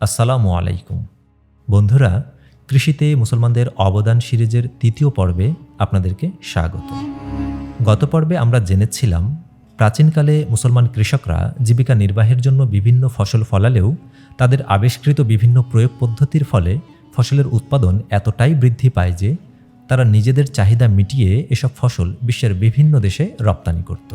আসসালামু আলাইকুম। বন্ধুরা, কৃষিতে মুসলমানদের অবদান সিরিজের তৃতীয় পর্বে আপনাদেরকে স্বাগত। গত পর্বে আমরা জেনেছিলাম, প্রাচীনকালে মুসলমান কৃষকরা জীবিকা নির্বাহের জন্য বিভিন্ন ফসল ফলালেও তাদের আবিষ্কৃত বিভিন্ন প্রয়োগ পদ্ধতির ফলে ফসলের উৎপাদন এতটাই বৃদ্ধি পায় যে তারা নিজেদের চাহিদা মিটিয়ে এসব ফসল বিশ্বের বিভিন্ন দেশে রপ্তানি করত।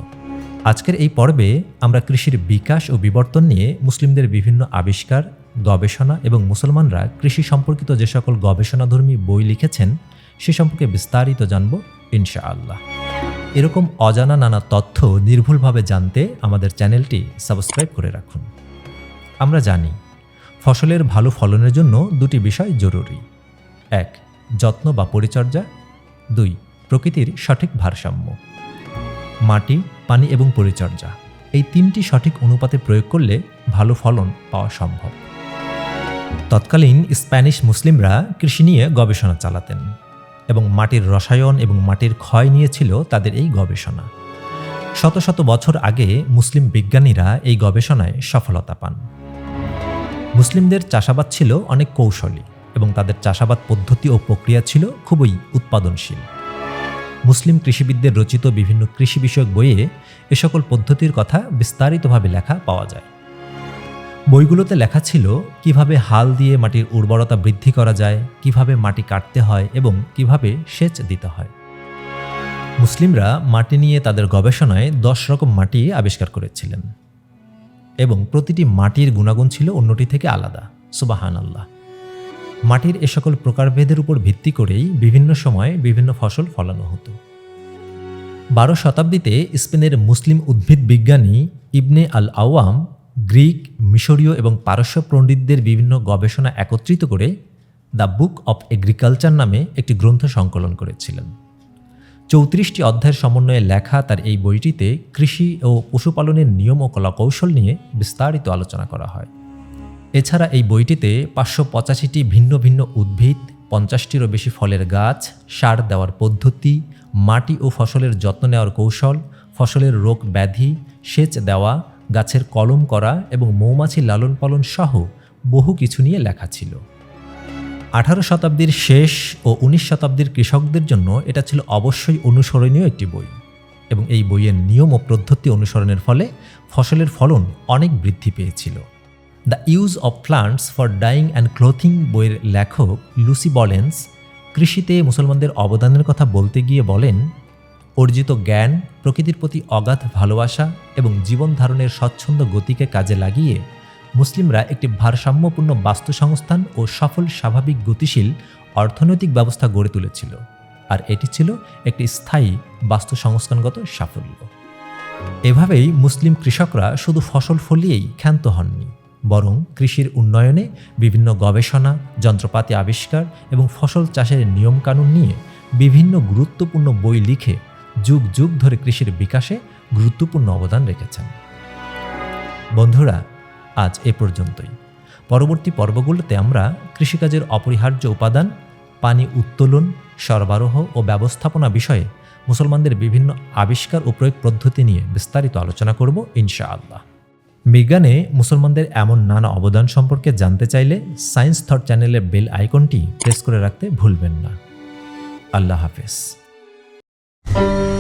আজকের এই পর্বে আমরা কৃষির বিকাশ ও বিবর্তন নিয়ে মুসলিমদের বিভিন্ন আবিষ্কার গবেষণা এবং মুসলমানরা কৃষি সম্পর্কিত যে সকল গবেষণাধর্মী বই লিখেছেন, সে সম্পর্কে বিস্তারিত জানব ইনশাআল্লাহ। এরকম অজানা নানা তথ্য নির্ভুলভাবে জানতে আমাদের চ্যানেলটি সাবস্ক্রাইব করে রাখুন। আমরা জানি, ফসলের ভালো ফলনের জন্য দুটি বিষয় জরুরি। এক, যত্ন বা পরিচর্যা। দুই, প্রকৃতির সঠিক ভারসাম্য। মাটি, পানি এবং পরিচর্যা। এই তিনটি সঠিক অনুপাতে প্রয়োগ করলে ভালো ফলন পাওয়া সম্ভব। তৎকালীন স্প্যানিশ মুসলিমরা কৃষি নিয়ে গবেষণা চালাতেন এবং মাটির রসায়ন এবং মাটির ক্ষয় নিয়ে ছিল তাদের এই গবেষণা। শত শত বছর আগে মুসলিম বিজ্ঞানীরা এই গবেষণায় সফলতা পান। মুসলিমদের চাষাবাদ ছিল অনেক কৌশলী এবং তাদের চাষাবাদ পদ্ধতি ও প্রক্রিয়া ছিল খুবই উৎপাদনশীল। মুসলিম কৃষিবিদদের রচিত বিভিন্ন কৃষি বিষয়ক বইয়ে এ সকল পদ্ধতির কথা বিস্তারিতভাবে লেখা পাওয়া যায়। বইগুলোতে লেখা ছিল কীভাবে হাল দিয়ে মাটির উর্বরতা বৃদ্ধি করা যায়, কীভাবে মাটি কাটতে হয় এবং কীভাবে সেচ দিতে হয়। মুসলিমরা মাটি নিয়ে তাদের গবেষণায় দশ রকম মাটি আবিষ্কার করেছিলেন এবং প্রতিটি মাটির গুণাগুণ ছিল অন্যটি থেকে আলাদা। সুবাহান আল্লাহ মাটির এ সকল প্রকারভেদের উপর ভিত্তি করেই বিভিন্ন সময়ে বিভিন্ন ফসল ফলানো হতো। বারো শতাব্দীতে স্পেনের মুসলিম উদ্ভিদ বিজ্ঞানী ইবনে আল আওয়াম গ্রিক, মিশরীয় এবং পারস্য পণ্ডিতদের বিভিন্ন গবেষণা একত্রিত করে দ্য বুক অব এগ্রিকালচার নামে একটি গ্রন্থ সংকলন করেছিলেন। চৌত্রিশটি অধ্যায়ের সমন্বয়ে লেখা তার এই বইটিতে কৃষি ও পশুপালনের নিয়ম ও কলাকৌশল নিয়ে বিস্তারিত আলোচনা করা হয়। এছাড়া এই বইটিতে পাঁচশো পঁচাশিটি ভিন্ন ভিন্ন উদ্ভিদ, পঞ্চাশটিরও বেশি ফলের গাছ, সার দেওয়ার পদ্ধতি, মাটি ও ফসলের যত্ন নেওয়ার কৌশল, ফসলের রোগ ব্যাধি, সেচ দেওয়া গাছের কলম করা এবং মৌমাছি লালন পালন সহ বহু কিছু নিয়ে লেখা ছিল। আঠারো শতাব্দীর শেষ ও উনিশ শতাব্দীর কৃষকদের জন্য এটা ছিল অবশ্যই অনুসরণীয় একটি বই এবং এই বইয়ের নিয়ম ও পদ্ধতি অনুসরণের ফলে ফসলের ফলন অনেক বৃদ্ধি পেয়েছিল। The use of plants for dyeing and clothing বইয়ের লেখক লুসি বলেন্স কৃষিতে মুসলমানদের অবদানের কথা বলতে গিয়ে বলেন অর্জিত জ্ঞান, প্রকৃতির প্রতি অগাধ ভালোবাসা এবং জীবন ধারণের স্বচ্ছন্দ গতিকে কাজে লাগিয়ে মুসলিমরা একটি ভারসাম্যপূর্ণ বাস্তু সংস্থান ও সফল, স্বাভাবিক, গতিশীল অর্থনৈতিক ব্যবস্থা গড়ে তুলেছিল। আর এটি ছিল একটি স্থায়ী বাস্তু সংস্থানগত সাফল্য। এভাবেই মুসলিম কৃষকরা শুধু ফসল ফলিয়েই ক্ষান্ত হননি, বরং কৃষির উন্নয়নে বিভিন্ন গবেষণা, যন্ত্রপাতি আবিষ্কার এবং ফসল চাষের নিয়মকানুন নিয়ে বিভিন্ন গুরুত্বপূর্ণ বই লিখে যুগ যুগ ধরে কৃষির বিকাশে গুরুত্বপূর্ণ অবদান রেখেছেন। বন্ধুরা, আজ এ পর্যন্তই। পরবর্তী পর্বগুলোতে আমরা কৃষিকাজের অপরিহার্য উপাদান, পানি উত্তোলন, সরবরাহ ও ব্যবস্থাপনা বিষয়ে মুসলমানদের বিভিন্ন আবিষ্কার ও প্রয়োগ পদ্ধতি নিয়ে বিস্তারিত আলোচনা করব ইনশাআল্লাহ। বিজ্ঞানে মুসলমানদের এমন নানা অবদান সম্পর্কে জানতে চাইলে সায়েন্স থট চ্যানেলের বেল আইকনটি প্রেস করে রাখতে ভুলবেন না। আল্লাহ হাফেজ। you